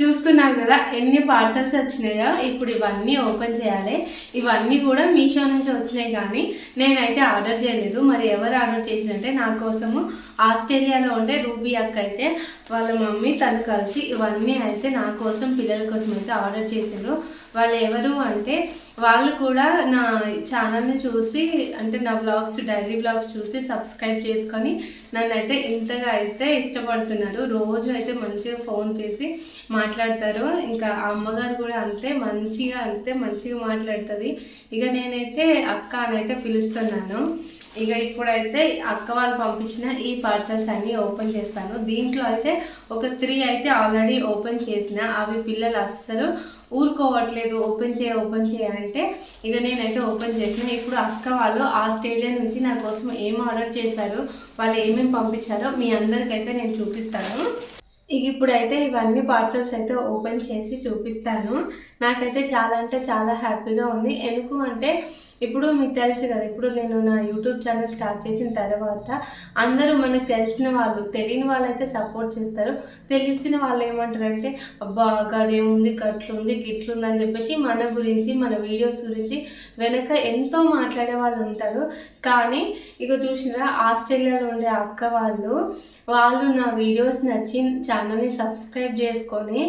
చూస్తున్నారు కదా ఎన్ని పార్సల్స్ వచ్చినాయో ఇప్పుడు ఇవన్నీ ఓపెన్ చేయాలి. ఇవన్నీ కూడా మీషో నుంచి వచ్చినాయి కానీ నేనైతే ఆర్డర్ చేయలేదు. మరి ఎవరు ఆర్డర్ చేసినంటే నా కోసము ఆస్ట్రేలియాలో ఉండే రూబీ అక్క అయితే వాళ్ళ మమ్మీ తను కలిసి ఇవన్నీ అయితే నా కోసం పిల్లల కోసం అయితే ఆర్డర్ చేసిండ్రు. వాళ్ళు ఎవరు అంటే వాళ్ళు కూడా నా ఛానల్ని చూసి అంటే నా బ్లాగ్స్ డైలీ బ్లాగ్స్ చూసి సబ్స్క్రైబ్ చేసుకొని నన్ను అయితే ఇంతగా అయితే ఇష్టపడుతున్నారు. రోజు అయితే మంచిగా ఫోన్ చేసి మాట్లాడతారు. ఇంకా ఆ అమ్మగారు కూడా అంతే మంచిగా అంతే మంచిగా మాట్లాడుతుంది. ఇక నేనైతే అక్క అని అయితే పిలుస్తున్నాను. ఇక ఇప్పుడైతే అక్క వాళ్ళు పంపించిన ఈ పార్సల్స్ అన్నీ ఓపెన్ చేస్తాను. దీంట్లో అయితే ఒక త్రీ అయితే ఆల్రెడీ ఓపెన్ చేసిన. అవి పిల్లలు అస్సలు ఊరుకోవట్లేదు ఓపెన్ చేయ ఓపెన్ చేయ అంటే ఇక నేనైతే ఓపెన్ చేసిన. ఇప్పుడు అక్క వాళ్ళు ఆస్ట్రేలియా నుంచి నా కోసం ఏం ఆర్డర్ చేశారు వాళ్ళు ఏమేమి పంపించారో మీ అందరికైతే నేను చూపిస్తాను. ఇక ఇప్పుడైతే ఇవన్నీ పార్సల్స్ అయితే ఓపెన్ చేసి చూపిస్తాను. నాకైతే చాలా అంటే చాలా హ్యాపీగా ఉంది. ఎందుకు అంటే ఇప్పుడు మీకు తెలుసు కదా ఇప్పుడు నేను నా యూట్యూబ్ ఛానల్ స్టార్ట్ చేసిన తర్వాత అందరూ మనకు తెలిసిన వాళ్ళు తెలియని వాళ్ళు అయితే సపోర్ట్ చేస్తారు. తెలిసిన వాళ్ళు ఏమంటారంటే అబ్బా గదేముంది గట్లుంది గిట్లుంది అని చెప్పేసి మన గురించి మన వీడియోస్ గురించి వెనక ఎంతో మాట్లాడే వాళ్ళు ఉంటారు. కానీ ఇక చూసినారా ఆస్ట్రేలియాలో ఉండే అక్క వాళ్ళు వాళ్ళు నా వీడియోస్ నచ్చి ఛానల్ని సబ్స్క్రైబ్ చేసుకొని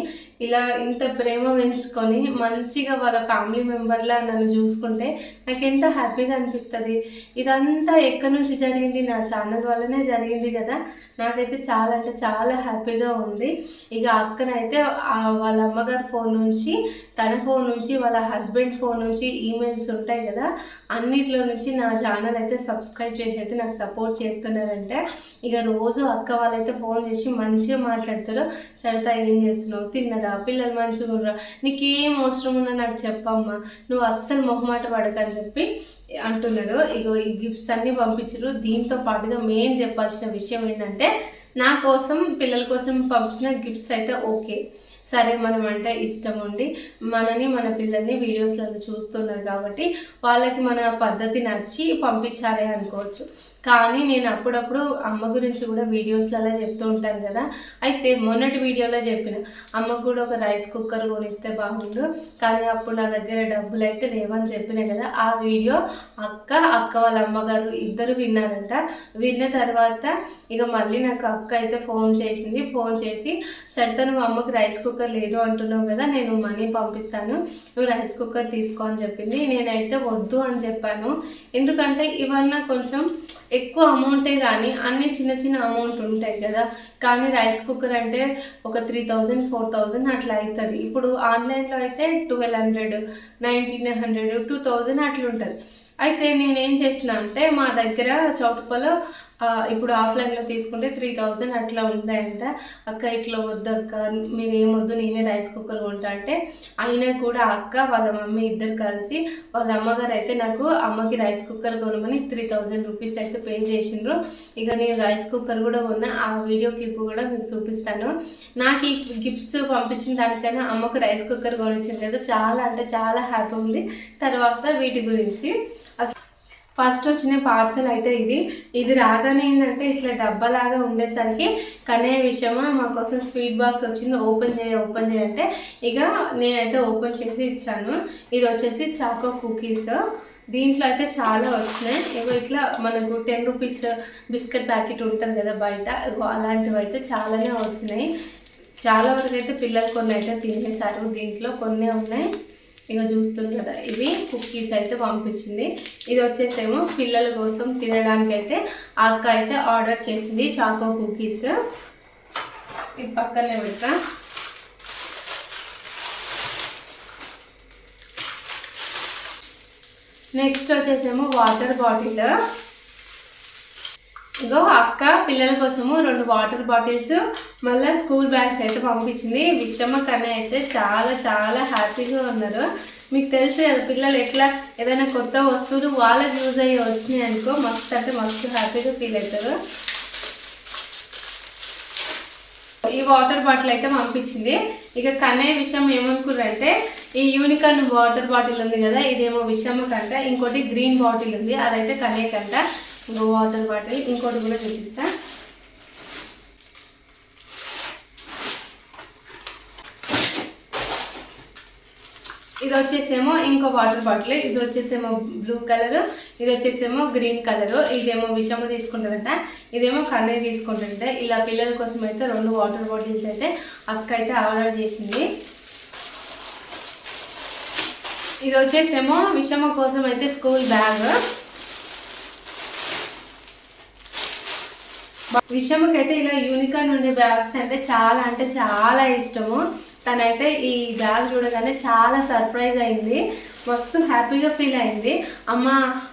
ఇలా ఇంత ప్రేమ పెంచుకొని మంచిగా వాళ్ళ ఫ్యామిలీ మెంబర్లా నన్ను చూసుకుంటే నాకు ఎంత హ్యాపీగా అనిపిస్తుంది. ఇదంతా ఎక్కడి నుంచి జరిగింది? నా ఛానల్ వల్లనే జరిగింది కదా. నాకైతే చాలా అంటే చాలా హ్యాపీగా ఉంది. ఇక అక్కనైతే వాళ్ళ అమ్మగారి ఫోన్ నుంచి తన ఫోన్ నుంచి వాళ్ళ హస్బెండ్ ఫోన్ నుంచి ఈమెయిల్స్ ఉంటాయి కదా. అన్నిట్లో నుంచి నా ఛానల్ అయితే సబ్స్క్రైబ్ చేసి అయితే నాకు సపోర్ట్ చేస్తున్నారంటే ఇక రోజు అక్క వాళ్ళైతే ఫోన్ చేసి మంచిగా మాట్లాడతారు సరితా ఏం చేస్తున్నావు? కదా పిల్లలు మంచిగా ఉండరా? నీకేం అవసరం ఉన్నా నాకు చెప్పమ్మా. నువ్వు అస్సలు మొహమాట పడకని చెప్పి అంటున్నాడు. ఇగో ఈ గిఫ్ట్స్ అన్నీ పంపించారు. దీంతో పాటుగా మెయిన్ చెప్పాల్సిన విషయం ఏంటంటే నా కోసం పిల్లల కోసం పంపించిన గిఫ్ట్స్ అయితే ఓకే. సరే మనం అంటే ఇష్టం ఉండి మనని మన పిల్లల్ని వీడియోస్లలో చూస్తున్నారు కాబట్టి వాళ్ళకి మన పద్ధతి నచ్చి పంపించాలి అనుకోవచ్చు. కానీ నేను అప్పుడప్పుడు అమ్మ గురించి కూడా వీడియోస్లలో చెప్తూ ఉంటాను కదా. అయితే మొన్నటి వీడియోలో చెప్పిన అమ్మకు కూడా ఒక రైస్ కుక్కర్ కొనిస్తే బాగుండు కానీ అప్పుడు నా దగ్గర డబ్బులు అయితే లేవని చెప్పిన కదా. ఆ వీడియో అక్క అక్క వాళ్ళ అమ్మగారు ఇద్దరు విన్నారంట. విన్న తర్వాత ఇక మళ్ళీ నాకు అక్క అయితే ఫోన్ చేసింది. ఫోన్ చేసి సరితను నువ్వు రైస్ కుక్కర్ లేదు అంటున్నావు కదా నేను మనీ పంపిస్తాను. నువ్వు రైస్ కుక్కర్ తీసుకో అని చెప్పింది. నేనైతే వద్దు అని చెప్పాను. ఎందుకంటే ఇవన్న కొంచెం ఎక్కువ అమౌంటే కానీ అన్ని చిన్న చిన్న అమౌంట్ ఉంటాయి కదా. కానీ రైస్ కుక్కర్ అంటే ఒక త్రీ థౌజండ్ ఫోర్ థౌజండ్ అట్లా అవుతుంది ఇప్పుడు ఆన్లైన్లో అయితే twelve hundred nineteen hundred two thousand అట్లా ఉంటుంది. అయితే నేనేం చేసిన అంటే మా దగ్గర చౌటుపలో ఇప్పుడు ఆఫ్లైన్లో తీసుకుంటే త్రీ థౌజండ్ అట్లా ఉంటాయంట. అక్క ఇట్లా వద్దు అక్క మీరు ఏమొద్దు నేనే రైస్ కుక్కర్ కొంటా అంటే అయినా కూడా అక్క వాళ్ళ మమ్మీ ఇద్దరు కలిసి వాళ్ళ అమ్మగారు అయితే నాకు అమ్మకి రైస్ కుక్కర్ కొనమని త్రీ థౌజండ్ రూపీస్ అయితే పే చేసిండ్రు. ఇక నేను రైస్ కుక్కర్ కూడా ఉన్న ఆ వీడియో క్లిప్ కూడా మీకు చూపిస్తాను. నాకు ఈ గిఫ్ట్స్ పంపించిన దానికన్నా అమ్మకు రైస్ కుక్కర్ కొనిచ్చింది కదా చాలా అంటే చాలా హ్యాపీ ఉంది. తర్వాత వీటి గురించి అసలు ఫస్ట్ వచ్చిన పార్సల్ అయితే ఇది. ఇది రాగానే ఏంటంటే ఇట్లా డబ్బాలాగా ఉండేసరికి కనే విషయమా మా కోసం స్వీట్ బాక్స్ వచ్చింది ఓపెన్ చేయ ఓపెన్ చేయంటే ఇక నేనైతే ఓపెన్ చేసి ఇచ్చాను. ఇది వచ్చేసి చాకో కుకీస్. దీంట్లో అయితే చాలా వచ్చినాయి. ఇగో ఇట్లా మనకు టెన్ రూపీస్ బిస్కెట్ ప్యాకెట్ ఉంటుంది కదా బయట. అలాంటివి అయితే చాలానే వచ్చినాయి. చాలా వరకు అయితే పిల్లలు కొన్ని అయితే తినేశారు. దీంట్లో కొన్ని ఉన్నాయి. ఇక చూస్తుంది కదా ఇవి కుక్కీస్ అయితే పంపించింది. ఇది వచ్చేసేమో పిల్లల కోసం తినడానికి అయితే ఆ అక్క అయితే ఆర్డర్ చేసింది చాకో కుకీస్ ఇది పక్కనే పెట్టా నెక్స్ట్ వచ్చేసేమో వాటర్ బాటిల్ ఇగో అక్క పిల్లల కోసము రెండు వాటర్ బాటిల్స్ మళ్ళీ స్కూల్ బ్యాగ్స్ అయితే పంపించింది. విషమ్మ కన్నా అయితే చాలా చాలా హ్యాపీగా ఉన్నారు. మీకు తెలుసు కదా పిల్లలు ఎట్లా ఏదైనా కొత్త వస్తువులు వాళ్ళకి యూజ్ అయ్యి వచ్చినాయి అనుకో మస్తు అంటే మస్తు హ్యాపీగా ఫీల్ అవుతారు. ఈ వాటర్ బాటిల్ అయితే పంపించింది. ఇక కన్నయ్య విషయం ఏమనుకున్నారంటే ఈ యూనికార్న్ వాటర్ బాటిల్ ఉంది కదా ఇదేమో విషమ్మ కంట ఇంకోటి గ్రీన్ బాటిల్ ఉంది అదైతే కన్నయ్య కంట ఇంకో వాటర్ బాటిల్ ఇంకోటి కూడా చూపిస్తా. ఇది వచ్చేసేమో ఇంకో వాటర్ బాటిల్ ఇది వచ్చేసేమో బ్లూ కలర్ ఇది వచ్చేసేమో గ్రీన్ కలర్. ఇదేమో విషము తీసుకుంటుందంట. ఇదేమో కన్నే తీసుకుంటుందంట. ఇలా పిల్లల కోసం అయితే రెండు వాటర్ బాటిల్స్ అయితే అక్క అయితే ఆర్డర్ చేసింది. ఇది వచ్చేసేమో విషమ కోసం అయితే స్కూల్ బ్యాగ్. విషమకైతే ఇలా యూనికాన్ ఉండే బ్యాగ్స్ అంటే చాలా అంటే చాలా ఇష్టము. తనైతే ఈ బ్యాగ్ చూడగానే చాలా సర్ప్రైజ్ అయింది. మస్తు హ్యాపీగా ఫీల్ అయింది. అమ్మ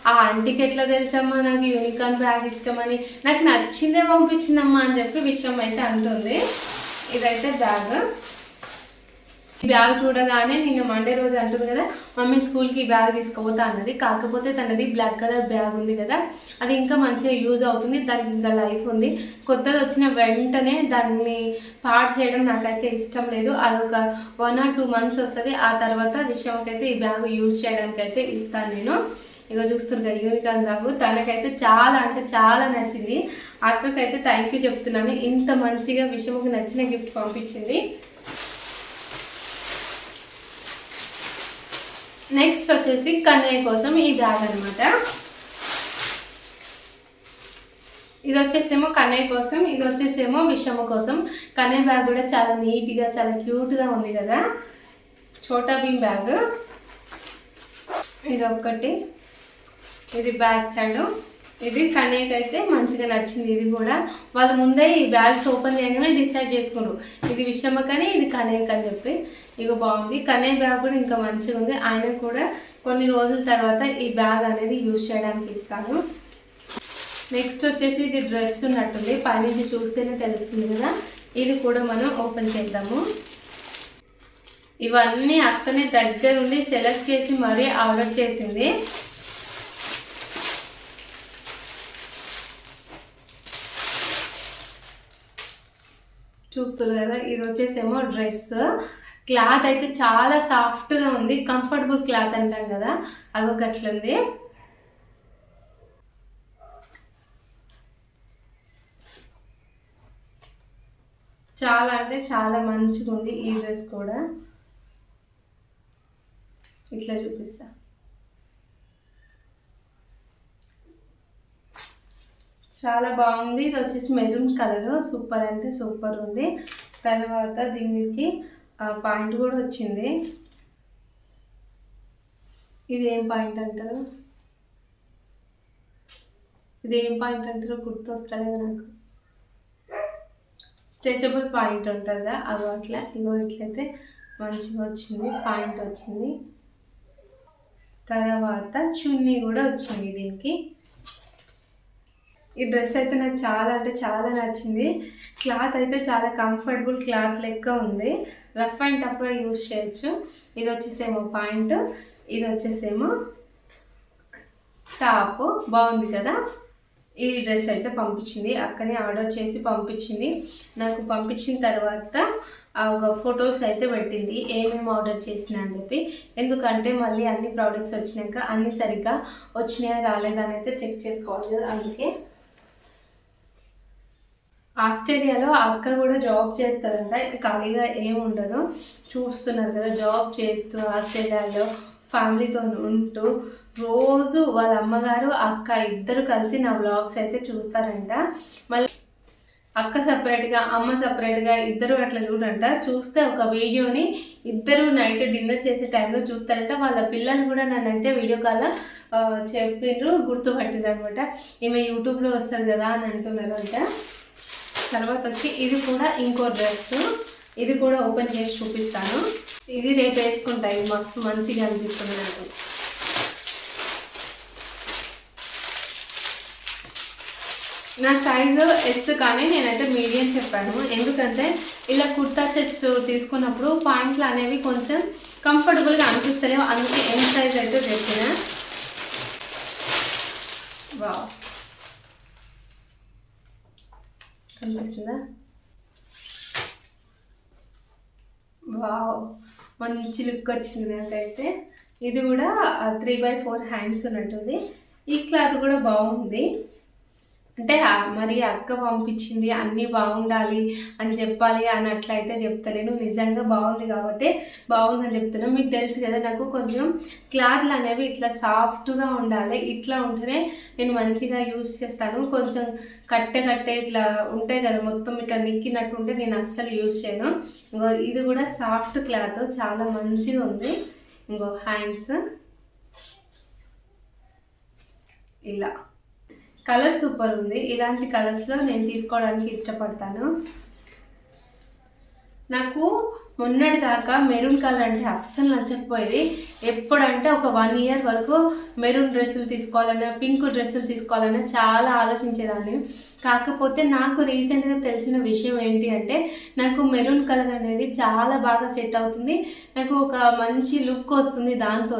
ఆ ఆంటీకి ఎట్లా తెలుసమ్మా? నాకు యూనికాన్ బ్యాగ్ ఇష్టమని. నాకు నచ్చిందే పంపించిందమ్మా అని చెప్పి విషయం అయితే అంటుంది. ఇదైతే బ్యాగ్. ఈ బ్యాగ్ చూడగానే నేను మండే రోజు అంటుంది కదా మమ్మీ స్కూల్కి ఈ బ్యాగ్ తీసుకుపోతా అన్నది. కాకపోతే తనది బ్లాక్ కలర్ బ్యాగ్ ఉంది కదా అది ఇంకా మంచిగా యూజ్ అవుతుంది దానికి ఇంకా లైఫ్ ఉంది. కొత్తది వచ్చిన వెంటనే దాన్ని పాడు చేయడం నాకైతే ఇష్టం లేదు. అది ఒక వన్ ఆర్ టూ మంత్స్ వస్తుంది. ఆ తర్వాత విషయంకైతే ఈ బ్యాగ్ యూజ్ చేయడానికి అయితే ఇస్తాను నేను. ఇక చూస్తుంటా యూనికాన్ బ్యాగ్. తనకైతే చాలా అంటే చాలా నచ్చింది. అక్కకైతే థ్యాంక్ యూ చెప్తున్నాను. ఇంత మంచిగా విషయంకి నచ్చిన గిఫ్ట్ పంపించింది. నెక్స్ట్ వచ్చేసి కన్నయ్య కోసం ఈ బ్యాగ్ అనమాట ఇది వచ్చేసేమో కన్నయ్య కోసం ఇది వచ్చేసేమో విషమ కోసం. కన్నయ్య బ్యాగ్ కూడా చాలా నీట్గా చాలా క్యూట్గా ఉంది కదా. చోటా భీమ్ బ్యాగ్. ఇది ఒక్కటి. ఇది బ్యాక్ సైడ్. ఇది కన్నయ్యకి అయితే మంచిగా నచ్చింది. ఇది కూడా వాళ్ళు ముందే ఈ బ్యాగ్స్ ఓపెన్ చేయగానే డిసైడ్ చేసుకున్నారు ఇది విషమకని ఇది కన్నయ్యకి అని చెప్పి. ఇక బాగుంది. కనే బ్యాగ్ కూడా ఇంకా మంచిగా ఉంది. ఆయన కూడా కొన్ని రోజుల తర్వాత ఈ బ్యాగ్ అనేది యూజ్ చేయడానికి ఇస్తాను. నెక్స్ట్ వచ్చేసి ఇది డ్రెస్ ఉన్నట్టుంది. పైనుంచి చూస్తేనే తెలుస్తుంది కదా. ఇది కూడా మనం ఓపెన్ చేద్దాము. ఇవన్నీ అక్కనే దగ్గరుండి సెలెక్ట్ చేసి మరీ ఆర్డర్ చేసింది. చూస్తున్నారు కదా ఇది వచ్చేసేమో డ్రెస్. క్లాత్ అయితే చాలా సాఫ్ట్గా ఉంది. కంఫర్టబుల్ క్లాత్ అంటాం కదా అదొక అట్లుంది. చాలా అంటే చాలా మంచిగా ఉంది ఈ డ్రెస్ కూడా. ఇట్లా చూపిస్తా. చాలా బాగుంది. ఇది వచ్చేసి మెరూన్ కలర్. సూపర్ అంటే సూపర్ ఉంది. తర్వాత దీనికి పాయింట్ కూడా వచ్చింది. ఇది ఏం పాయింట్ అంటారు? ఇది ఏం పాయింట్ అంటారో గుర్తు వస్తలేదు నాకు. స్ట్రెచబుల్ పాయింట్ ఉంటుంది కదా అట్లా ఇగో ఇట్లయితే మంచిగా వచ్చింది పాయింట్ వచ్చింది. తర్వాత చున్నీ కూడా వచ్చింది దీనికి. ఈ డ్రెస్ అయితే నాకు చాలా అంటే చాలా నచ్చింది. క్లాత్ అయితే చాలా కంఫర్టబుల్ క్లాత్ లెక్క ఉంది. రఫ్ అండ్ టఫ్గా యూజ్ చేయొచ్చు. ఇది వచ్చేసేమో పాయింట్. ఇది వచ్చేసేమో టాప్. బాగుంది కదా? ఈ డ్రెస్ అయితే పంపించింది. అక్కనే ఆర్డర్ చేసి పంపించింది. నాకు పంపించిన తర్వాత ఒక ఫొటోస్ అయితే పెట్టింది. ఏమేమి ఆర్డర్ చేసినా అని చెప్పి. ఎందుకంటే మళ్ళీ అన్ని ప్రోడక్ట్స్ వచ్చినాక అన్నీ సరిగ్గా వచ్చినాయా అని అయితే చెక్ చేసుకోవాలి కదా అందుకే. ఆస్ట్రేలియాలో అక్క కూడా జాబ్ చేస్తారంట ఖాళీగా ఏమి ఉండదు. చూస్తున్నారు కదా జాబ్ చేస్తూ ఆస్ట్రేలియాలో ఫ్యామిలీతో ఉంటూ రోజు వాళ్ళ అమ్మగారు అక్క ఇద్దరు కలిసి నా వ్లాగ్స్ అయితే చూస్తారంట. మళ్ళీ అక్క సపరేట్గా అమ్మ సపరేట్గా ఇద్దరు అట్లా చూడంట. చూస్తే ఒక వీడియోని ఇద్దరు నైట్ డిన్నర్ చేసే టైంలో చూస్తారంట. వాళ్ళ పిల్లలు కూడా నన్ను అయితే వీడియో కాల్ చెప్పిండ్రు గుర్తుపట్టిండ్రు అనమాట. ఈమె యూట్యూబ్లో వస్తుంది కదా అని అంటున్నారు అంట తర్వాత వచ్చి ఇది కూడా ఇంకో డ్రెస్ ఇది కూడా ఓపెన్ చేసి చూపిస్తాను. ఇది రేపు వేసుకుంటా ఇది మస్తు మంచిగా అనిపిస్తుంది నాకు. నా సైజు ఎస్ కానీ నేనైతే మీడియం చెప్పాను. ఎందుకంటే ఇలా కుర్తా సెట్స్ తీసుకున్నప్పుడు పాయింట్లు అనేవి కొంచెం కంఫర్టబుల్గా అనిపిస్తలేవు. అందుకే ఎం సైజ్ అయితే తెచ్చిన వా కనిపిస్తుందా? వావ్. మనం చిలుక్కి వచ్చింది నాకైతే. ఇది కూడా త్రీ బై ఫోర్ హ్యాండ్స్ ఉన్నట్టుంది. ఈ క్లాత్ కూడా బాగుంది. అంటే మరి అక్క పంపించింది అన్నీ బాగుండాలి అని చెప్పాలి అని అట్లయితే చెప్తలేను నిజంగా బాగుంది కాబట్టి బాగుందని చెప్తున్నాను మీకు తెలుసు కదా నాకు కొంచెం క్లాత్లు అనేవి ఇట్లా సాఫ్ట్గా ఉండాలి. ఇట్లా ఉంటేనే నేను మంచిగా యూస్ చేస్తాను. కొంచెం కట్టె కట్టె ఇట్లా ఉంటాయి కదా మొత్తం ఇట్లా నిక్కినట్టు ఉంటే నేను అస్సలు యూస్ చేయను. ఇంకో ఇది కూడా సాఫ్ట్ క్లాత్. చాలా మంచిగా ఉంది. ఇంకో హ్యాండ్స్. ఇలా. కలర్ సూపర్ ఉంది. ఇలాంటి కలర్స్లో నేను తీసుకోవడానికి ఇష్టపడతాను. నాకు మొన్నటి దాకా మెరూన్ కలర్ అంటే అస్సలు నచ్చకపోయేది. ఎప్పుడంటే ఒక వన్ ఇయర్ వరకు మెరూన్ డ్రెస్సులు తీసుకోవాలన్నా పింక్ డ్రెస్సులు తీసుకోవాలన్నా చాలా ఆలోచించేదాన్ని. కాకపోతే నాకు రీసెంట్గా తెలిసిన విషయం ఏంటి అంటే నాకు మెరూన్ కలర్ అనేది చాలా బాగా సెట్ అవుతుంది. నాకు ఒక మంచి లుక్ వస్తుంది దాంతో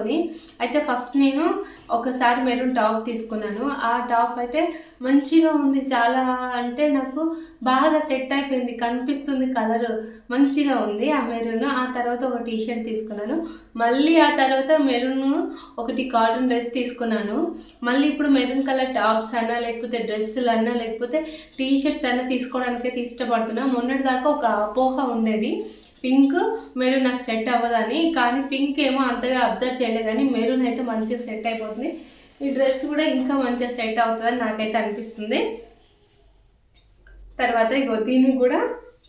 అయితే ఫస్ట్ నేను ఒకసారి మెరూన్ టాప్ తీసుకున్నాను. ఆ టాప్ అయితే మంచిగా ఉంది. చాలా అంటే నాకు బాగా సెట్ అయిపోయింది. కనిపిస్తుంది కలర్ మంచిగా ఉంది. ఆ మెరూన్ ఆ తర్వాత ఒక టీ షర్ట్ తీసుకున్నాను. మళ్ళీ ఆ తర్వాత మెరూన్ ఒకటి కాటన్ డ్రెస్ తీసుకున్నాను. మళ్ళీ ఇప్పుడు మెరూన్ కలర్ టాప్స్ అన్నా లేకపోతే డ్రెస్సులు అన్నా లేకపోతే టీ షర్ట్స్ అన్నా తీసుకోవడానికైతే ఇష్టపడుతున్నా. మొన్నటి దాకా ఒక అపోహ ఉండేది. పింక్ మెరూన్ నాకు సెట్ అవ్వదని. కానీ పింక్ ఏమో అంతగా అబ్జర్వ్ చేయలేదు కానీ మెరూన్ అయితే మంచిగా సెట్ అయిపోతుంది. ఈ డ్రెస్ కూడా ఇంకా మంచిగా సెట్ అవుతుందని నాకైతే అనిపిస్తుంది. తర్వాత ఇగో దీనికి కూడా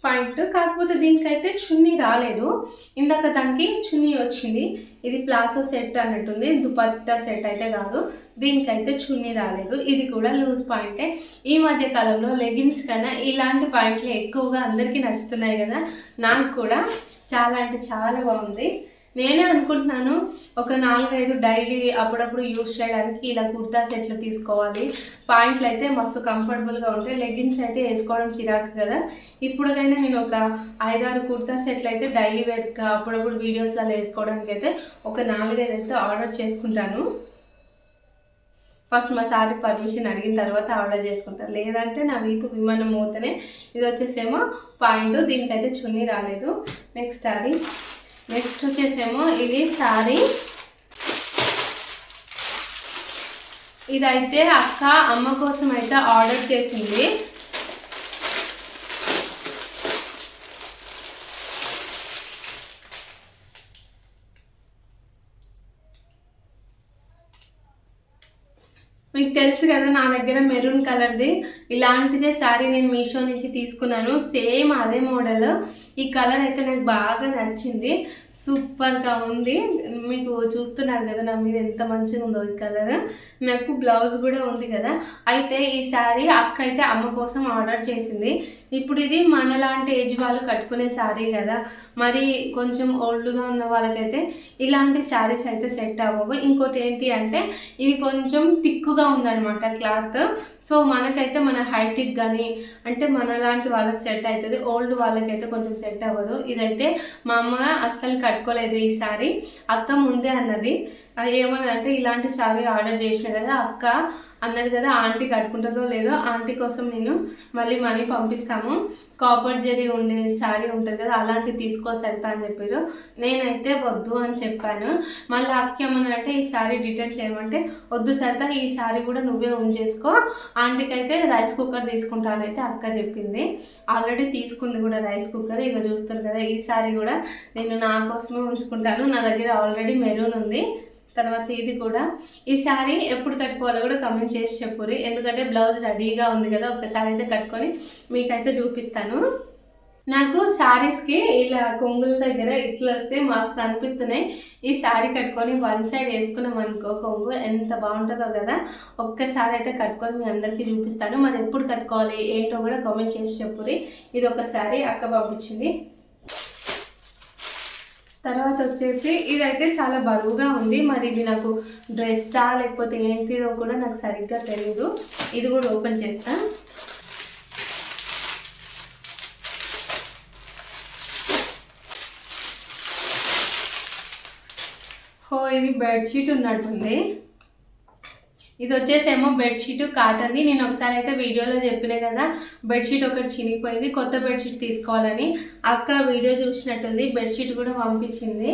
పాయింట్. కాకపోతే దీనికైతే చున్నీ రాలేదు. ఇందాక దానికి చున్నీ వచ్చింది. ఇది ప్లాసో సెట్ అన్నట్టుంది. దుపట్టా సెట్ అయితే కాదు. దీనికైతే చున్నీ రాలేదు. ఇది కూడా లూజ్ పాయింటే. ఈ మధ్య కాలంలో లెగిన్స్ కన్నా ఇలాంటి పాయింట్లు ఎక్కువగా అందరికీ నచ్చుతున్నాయి కదా. నాకు కూడా చాలా అంటే చాలా బాగుంది. నేనే అనుకుంటున్నాను ఒక నాలుగైదు డైలీ అప్పుడప్పుడు యూస్ చేయడానికి ఇలా కుర్తా సెట్లు తీసుకోవాలి. పాయింట్లు అయితే మస్తు కంఫర్టబుల్గా ఉంటాయి. లెగ్గిన్స్ అయితే వేసుకోవడం చిరాకు కదా. ఇప్పుడుకైనా నేను ఒక ఐదారు కుర్తా సెట్లు అయితే డైలీ వేర్గా అప్పుడప్పుడు వీడియోస్లలో వేసుకోవడానికి అయితే ఒక నాలుగైదు అయితే ఆర్డర్ చేసుకుంటాను. ఫస్ట్ మా సారి పర్మిషన్ అడిగిన తర్వాత ఆర్డర్ చేసుకుంటాను లేదంటే నా వీపు విమానం మోతనే ఇది వచ్చేసేమో పాయింట్ దీనికైతే చున్నీ రాలేదు. నెక్స్ట్ అది నెక్స్ట్ వచ్చేసేమో ఇది సారీ. ఇదైతే అక్క అమ్మ కోసం అయితే ఆర్డర్ చేసింది. మీకు తెలుసు కదా నా దగ్గర మెరూన్ కలర్ది ఇలాంటిదే శారీ నేను మీషో నుంచి తీసుకున్నాను. సేమ్ అదే మోడల్. ఈ కలర్ అయితే నాకు బాగా నచ్చింది. సూపర్గా ఉంది. మీకు చూస్తున్నారు కదా నా మీద ఎంత మంచిగా ఉందో ఈ కలర్. నాకు బ్లౌజ్ కూడా ఉంది కదా. అయితే ఈ శారీ అక్క అయితే అమ్మ కోసం ఆర్డర్ చేసింది. ఇప్పుడు ఇది మనలాంటి ఏజ్ వాళ్ళు కట్టుకునే శారీ కదా. మరి కొంచెం ఓల్డ్గా ఉన్న వాళ్ళకైతే ఇలాంటి శారీస్ అయితే సెట్ అవ్వవు. ఇంకోటి ఏంటి అంటే ఇది కొంచెం తిక్కుగా ఉందన్నమాట క్లాత్. సో మనకైతే మన హైటిక్ కానీ అంటే మనలాంటి వాళ్ళకి సెట్ అవుతుంది. ఓల్డ్ వాళ్ళకైతే కొంచెం సెట్ అవ్వదు. ఇదైతే మా అమ్మ అస్సలు కట్టుకోలేదు ఈ అక్క ముందే అన్నది. అది ఏమన్నదంటే ఇలాంటి సారీ ఆర్డర్ చేసిన కదా అక్క అన్నది కదా ఆంటీ కట్టుకుంటుందో లేదో ఆంటీ కోసం నేను మళ్ళీ మనీ పంపిస్తాము. కాపర్ జరీ ఉండే శారీ ఉంటుంది కదా అలాంటివి తీసుకో అని చెప్పారు. నేనైతే వద్దు అని చెప్పాను. మళ్ళీ అక్క ఏమన్నారంటే ఈ శారీ రిటర్న్ చేయమంటే వద్దు సరిత ఈ శారీ కూడా నువ్వే ఉంచేసుకో ఆంటీకి అయితే రైస్ కుక్కర్ తీసుకుంటానైతే అక్క చెప్పింది. ఆల్రెడీ తీసుకుంది కూడా రైస్ కుక్కర్ ఇక చూస్తారు కదా ఈ శారీ కూడా నేను నా కోసమే ఉంచుకుంటాను. నా దగ్గర ఆల్రెడీ మెరూన్ ఉంది. తర్వాత ఇది కూడా. ఈ శారీ ఎప్పుడు కట్టుకోవాలో కూడా కమెంట్ చేసి చెప్పుర్రి. ఎందుకంటే బ్లౌజ్ రెడీగా ఉంది కదా ఒకసారి అయితే కట్టుకొని మీకైతే చూపిస్తాను. నాకు శారీస్కి ఇలా కొంగుల దగ్గర ఇట్లా వస్తే మస్తు అనిపిస్తున్నాయి. ఈ శారీ కట్టుకొని వన్ సైడ్ వేసుకున్నాం అనుకో కొంగు ఎంత బాగుంటుందో కదా. ఒక్కసారి అయితే కట్టుకొని మీ అందరికీ చూపిస్తాను. మరి ఎప్పుడు కట్టుకోవాలి ఏంటో కూడా కామెంట్ చేసి చెప్పుర్రి. ఇది ఒక శారీ అక్క పంపించింది. తర్వాత వచ్చేసి ఇదైతే చాలా బరువుగా ఉంది. మరి ఇది నాకు డ్రెస్సా లేకపోతే ఏంటిదో కూడా నాకు సరిగ్గా తెలియదు ఇది కూడా ఓపెన్ చేస్తా. హో ఇది బెడ్షీట్ ఉన్నట్టుంది. ఇది వచ్చేసేమో బెడ్షీట్ కాటన్ది. నేను ఒకసారి అయితే వీడియోలో చెప్పిన కదా బెడ్షీట్ ఒకటి చినిగిపోయింది. కొత్త బెడ్షీట్ తీసుకోవాలని అక్క వీడియో చూసినట్టుంది. బెడ్షీట్ కూడా పంపించింది.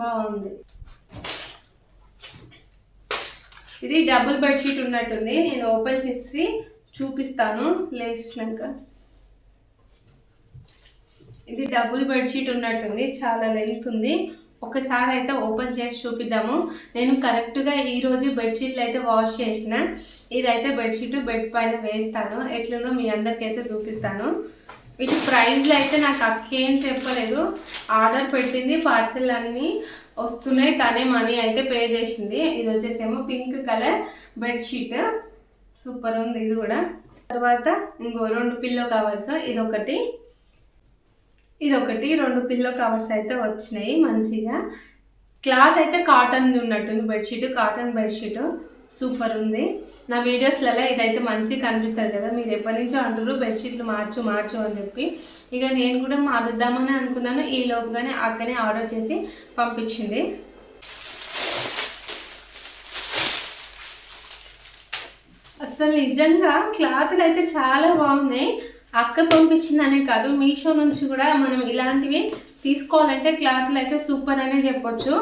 బాగుంది. ఇది డబుల్ బెడ్షీట్ ఉన్నట్టుంది. నేను ఓపెన్ చేసి చూపిస్తాను. లేచినాక. ఇది డబుల్ బెడ్షీట్ ఉన్నట్టుంది. చాలా లెంత్ ఉంది. ఒకసారి అయితే ఓపెన్ చేసి చూపిద్దాము. నేను కరెక్ట్గా ఈరోజు బెడ్షీట్లు అయితే వాష్ చేసిన. ఇదైతే బెడ్షీట్ బెడ్ పైన వేస్తాను. ఎట్లుందో మీ అందరికీ అయితే చూపిస్తాను. వీటి ప్రైజ్లు అయితే నాకు అక్కేం చెప్పలేదు. ఆర్డర్ పెట్టింది పార్సిల్ అన్నీ వస్తున్నాయి. తనే మనీ అయితే పే చేసింది. ఇది వచ్చేసేమో పింక్ కలర్ బెడ్షీట్ సూపర్ ఉంది ఇది కూడా. తర్వాత ఇంకో రెండు పిల్లో కవర్స్. ఇది ఒకటి రెండు పిల్లో కవర్స్ అయితే వచ్చినాయి మంచిగా. క్లాత్ అయితే కాటన్ ఉన్నట్టుంది. Bedsheet cotton bedsheet. సూపర్ ఉంది. నా వీడియోస్లలో ఇదైతే మంచిగా కనిపిస్తుంది కదా. మీరు ఎప్పటి నుంచో అంటారు బెడ్షీట్లు మార్చు మార్చు అని చెప్పి. ఇక నేను కూడా మారుద్దామని అనుకున్నాను. ఈ లోపుగానే అక్కనే ఆర్డర్ చేసి పంపించింది. అసలు నిజంగా క్లాత్లు అయితే చాలా బాగున్నాయి. అక్క పంపించిందనే కాదు మీషో నుంచి కూడా మనం ఇలాంటివి తీసుకోవాలంటే క్లాత్లు అయితే సూపర్ అనే చెప్పొచ్చు.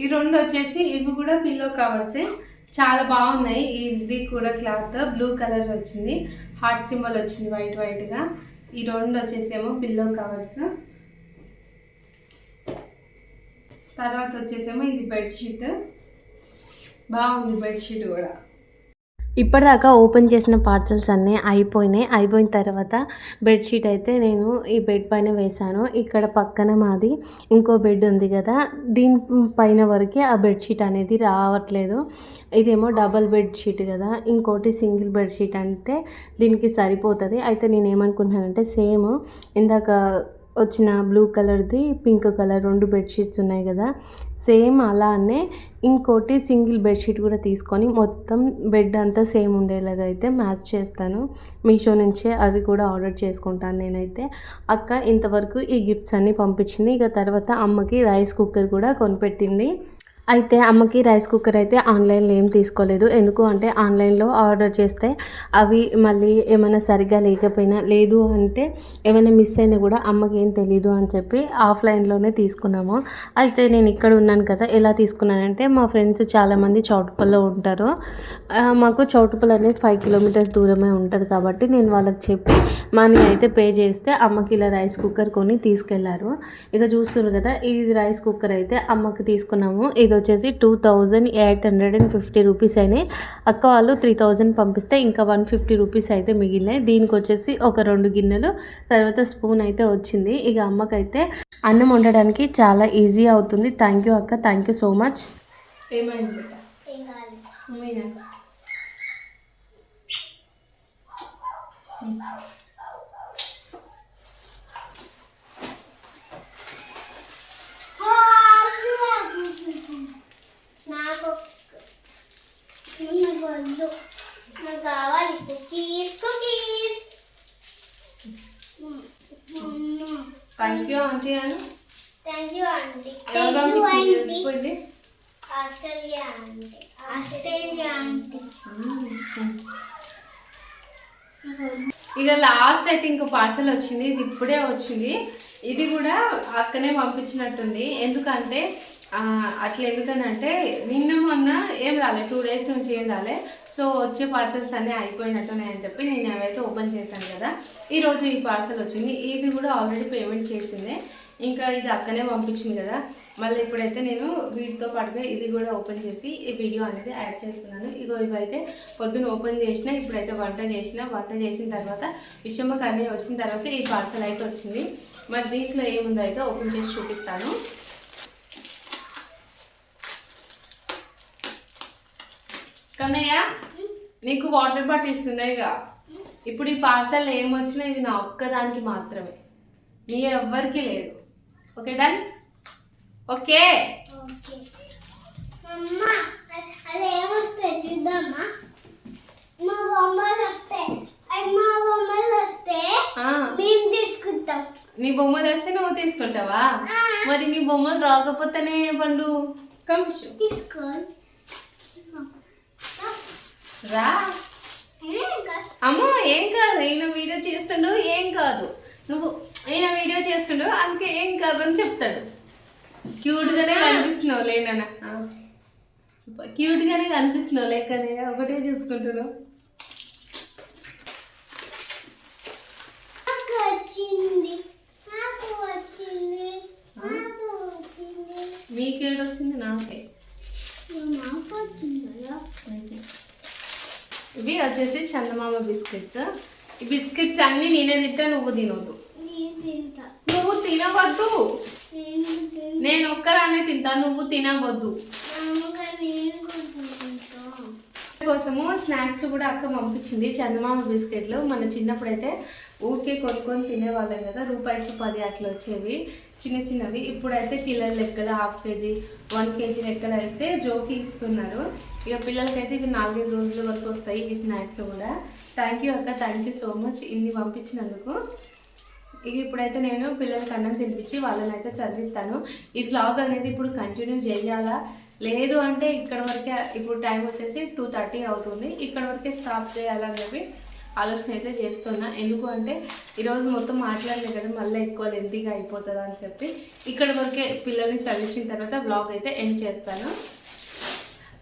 ఈ రెండు వచ్చేసి ఇవి కూడా పిల్లో కవర్సే చాలా బాగున్నాయి. ఇది కూడా క్లాత్ బ్లూ కలర్ వచ్చింది. హార్ట్ సింబల్ వచ్చింది వైట్ వైట్గా ఈ రెండు వచ్చేసేమో పిల్లో కవర్స్ తర్వాత వచ్చేసేమో ఇది బెడ్షీట్ బాగుంది బెడ్షీట్ కూడా. ఇప్పటిదాకా ఓపెన్ చేసిన పార్సల్స్ అన్నీ అయిపోయినాయి. అయిపోయిన తర్వాత బెడ్షీట్ అయితే నేను ఈ బెడ్ పైన వేశాను. ఇక్కడ పక్కన మాది ఇంకో బెడ్ ఉంది కదా దీని పైన వరకే ఆ బెడ్షీట్ అనేది రావట్లేదు. ఇదేమో డబల్ బెడ్షీట్ కదా ఇంకోటి సింగిల్ బెడ్షీట్ అంటే దీనికి సరిపోతుంది. అయితే నేను ఏమనుకుంటున్నానంటే సేమ్ ఇందాక వచ్చిన బ్లూ కలర్ది పింక్ కలర్ రెండు బెడ్షీట్స్ ఉన్నాయి కదా. సేమ్ అలానే ఇంకోటి సింగిల్ బెడ్షీట్ కూడా తీసుకొని మొత్తం బెడ్ అంతా సేమ్ ఉండేలాగా అయితే మ్యాచ్ చేస్తాను. మీషో నుంచే అవి కూడా ఆర్డర్ చేసుకుంటాను నేనైతే. అక్క ఇంతవరకు ఈ గిఫ్ట్స్ అన్నీ పంపించింది. ఇక తర్వాత అమ్మకి రైస్ కుక్కర్ కూడా కొనిపెట్టింది. అయితే అమ్మకి రైస్ కుక్కర్ అయితే ఆన్లైన్లో ఏం తీసుకోలేదు. ఎందుకు అంటే ఆన్లైన్లో ఆర్డర్ చేస్తే అవి మళ్ళీ ఏమైనా సరిగ్గా లేకపోయినా లేదు అంటే ఏమైనా మిస్ అయినా కూడా అమ్మకి ఏం తెలియదు అని చెప్పి ఆఫ్లైన్లోనే తీసుకున్నాము. అయితే నేను ఇక్కడ ఉన్నాను కదా ఎలా తీసుకున్నానంటే మా ఫ్రెండ్స్ చాలామంది చౌటుపల్లో ఉంటారు. మాకు చౌటుపల్ అనేది ఫైవ్ కిలోమీటర్స్ దూరమే ఉంటుంది కాబట్టి నేను వాళ్ళకి చెప్పి మనీ అయితే పే చేస్తే అమ్మకి ఇలా రైస్ కుక్కర్ కొని తీసుకెళ్ళారు. ఇక చూస్తున్నారు కదా ఇది రైస్ కుక్కర్ అయితే అమ్మకి తీసుకున్నాము. ఇది వచ్చేసి two thousand eight hundred and fifty rupees అయినాయి. అక్క వాళ్ళు త్రీ థౌజండ్ పంపిస్తే ఇంకా వన్ ఫిఫ్టీ రూపీస్ అయితే మిగిలినాయి. దీనికి వచ్చేసి ఒక రెండు గిన్నెలు తర్వాత స్పూన్ అయితే వచ్చింది. ఇక అమ్మకైతే అన్నం వండడానికి చాలా ఈజీ అవుతుంది. థ్యాంక్ యూ అక్క థ్యాంక్ యూ సో మచ్. ఏమైంది బిడ్డ మీనా నాకు నాకు వద్దు నాకు కావాలి cookies cookies thank you aunty అని thank you aunty thank you. Australia aunty Australia aunty ఇక లాస్ట్ అయితే ఇంకో పార్సల్ వచ్చింది. ఇది ఇప్పుడే వచ్చింది. ఇది కూడా అక్కనే పంపించినట్టుంది. ఎందుకంటే అట్లా ఎందుకనంటే నిన్న మొన్న ఏం రాలే టూ డేస్ నుంచి ఏం రాలే. సో వచ్చే పార్సల్స్ అన్నీ అయిపోయినట్టున్నాయని చెప్పి నేను అవైతే ఓపెన్ చేశాను కదా. ఈరోజు ఈ పార్సల్ వచ్చింది. ఇది కూడా ఆల్రెడీ పేమెంట్ చేసిందే. ఇంకా ఇది అక్కనే పంపించింది కదా. మళ్ళీ ఇప్పుడైతే నేను వీటితో పాటుగా ఇది కూడా ఓపెన్ చేసి ఈ వీడియో అనేది యాడ్ చేస్తున్నాను. ఇగో ఇవైతే పొద్దున ఓపెన్ చేసిన ఇప్పుడైతే వంట చేసిన వంట చేసిన తర్వాత విషమ్మకి కన్నీ వచ్చిన తర్వాత ఈ పార్సల్ అయితే వచ్చింది. మరి దీంట్లో ఏముందో అయితే ఓపెన్ చేసి చూపిస్తాను. కన్నయ్య నీకు వాటర్ బాటిల్స్ ఉన్నాయిగా. ఇప్పుడు ఈ పార్సల్ ఏమొచ్చినా ఇవి నా ఒక్కదానికి మాత్రమే. నీ ఎవ్వరికి లేదు. Okay done? ఓకే. నీ బొమ్మలు వేస్తే నువ్వు తీసుకుంటావా? మరి నీ బొమ్మలు రాకపోతేనే పండు. కంపిషు తీసుకో. రా. అమ్మో ఏం కాదు. ఈయన వీడియో చేస్తుండు ఏం కాదు. నువ్వు ఈయన వీడియో చేస్తుండు అందుకే ఏం కాదు అని చెప్తాడు. క్యూట్ గానే కనిపిస్తున్నావు లేనా క్యూట్ గానే కనిపిస్తున్నావు లేకనే ఒకటే చూసుకుంటున్నావు నాకు వచ్చింది నాకు వచ్చింది నాకు వచ్చింది మీకేడు వచ్చింది నాకే నాకు వచ్చిందా ఇవి వచ్చేసి చందమామ బిస్కెట్స్. ఈ బిస్కెట్స్ అన్ని నేనే తింటా నువ్వు తింటా. నువ్వు తినవద్దు. నేను ఒక్కదాన్నే తింటా నువ్వు తినవద్దు. కోసము స్నాక్స్ కూడా అక్క పంపించింది చందమామ బిస్కెట్లు. మన చిన్నప్పుడు అయితే ఊరికే కొనుక్కొని తినేవాళ్ళం కదా రూపాయికి పది అట్లా వచ్చేవి. చిన్న చిన్నవి. ఇప్పుడైతే కిలోల లెక్కలు హాఫ్ కేజీ వన్ కేజీ లెక్కలు అయితే జోకి ఇస్తున్నారు. ఇక పిల్లలకైతే ఇవి నాలుగైదు రోజుల వరకు వస్తాయి ఈ స్నాక్స్ కూడా. థ్యాంక్ యూ అక్క థ్యాంక్ యూ సో మచ్ ఇన్ని పంపించినందుకు. ఇక ఇప్పుడైతే నేను పిల్లలకి అన్నం తినిపించి వాళ్ళని అయితే చదివిస్తాను. ఈ బ్లాగ్ అనేది ఇప్పుడు కంటిన్యూ చేయాలా? లేదు అంటే ఇక్కడ వరకే ఇప్పుడు టైం వచ్చేసి టూ థర్టీ అవుతుంది. ఇక్కడ వరకే స్టాప్ చేయాలని చెప్పి ఆలోచన అయితే చేస్తున్నా. ఎందుకు అంటే ఈరోజు మొత్తం మాట్లాడలేదు కదా మళ్ళీ ఎక్కువ లెంతీగా అయిపోతుంది అని చెప్పి. ఇక్కడ వరకే పిల్లల్ని చదివించిన తర్వాత బ్లాగ్ అయితే ఎండ్ చేస్తాను.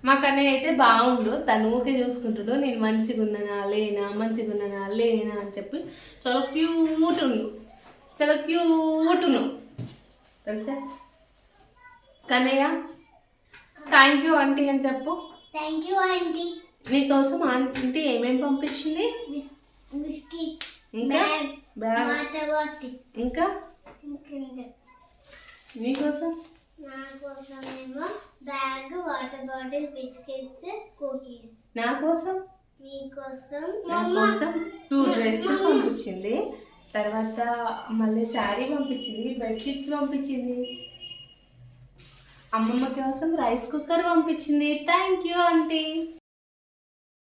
మా కన్నయ్య అయితే బాగుండు తను ఊకే చూసుకుంటుడు. నేను మంచిగా ఉన్నానా లేనా మంచిగా ఉన్నానా లేనా అని చెప్పి చాలా క్యూట్ ఉండు. చాలా క్యూట్ ఉన్నావు తెలుసా? కన్నయ్య థ్యాంక్ యూ ఆంటీ అని చెప్పు. థ్యాంక్ యూ ఆంటీ నీకోసం ఆంటీ ఏమేమి పంపించింది? ఇంకా? Bag bag. వాటర్ బాటిల్ ఇంకా నీకోసం bag water bottle biscuits cookies. నా కోసం? మీకోసం కోసం టూ పంపించింది. తర్వాత మళ్ళీ శారీ పంపించింది బెడ్షీట్స్ పంపించింది. అమ్మమ్మ కోసం రైస్ కుక్కర్ పంపించింది. Thank you aunty.